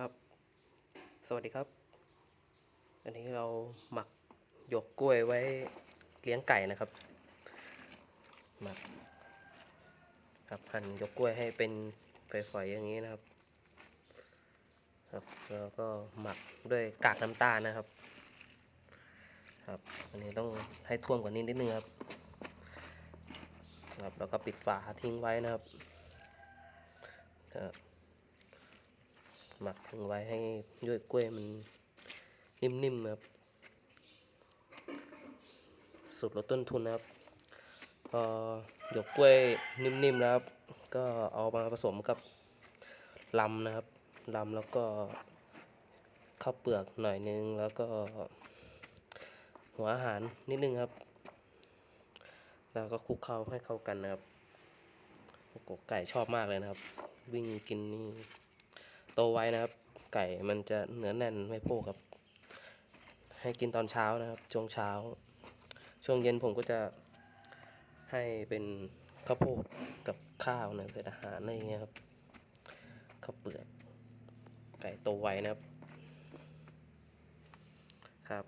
ครับ สวัสดีครับ อันนี้เราหมักหยกกล้วยไว้เลี้ยงไก่นะครับ หมักครับหั่นหยกกล้วยให้เป็นฝอยๆอย่างนี้นะครับ ครับ แล้วก็หมักด้วยกากน้ำตาลนะครับ ครับ อันนี้ต้องให้ท่วมกว่านี้นิดนึงครับ ครับ แล้วก็ปิดฝาทิ้งไว้นะครับครับ หมักทิ้งไว้ให้หยวกกล้วยมันนิ่มๆครับสุดลดต้นทุนนะครับพอหยกกล้วยนิ่มๆแล้วครับ ก็เอามาผสมกับลำนะครับลำแล้วก็ข้าวเปลือกหน่อยนึงแล้วก็ หัวอาหารนิดนึงครับ แล้วก็คลุกเคล้าให้เข้ากันนะครับโอ้โหไก่ชอบมากเลยนะครับ วิ่งกินนี่ โตไวนะครับ ไก่มันจะเนื้อแน่นไม่โป้ครับ ให้กินตอนเช้านะครับ ช่วงเช้า ช่วงเย็นผมก็จะให้เป็นข้าวโพดกับข้าวเนะเศษอาหารอะไรเงี้ยครับข้าวเปลือกไก่โตไวนะครับครับ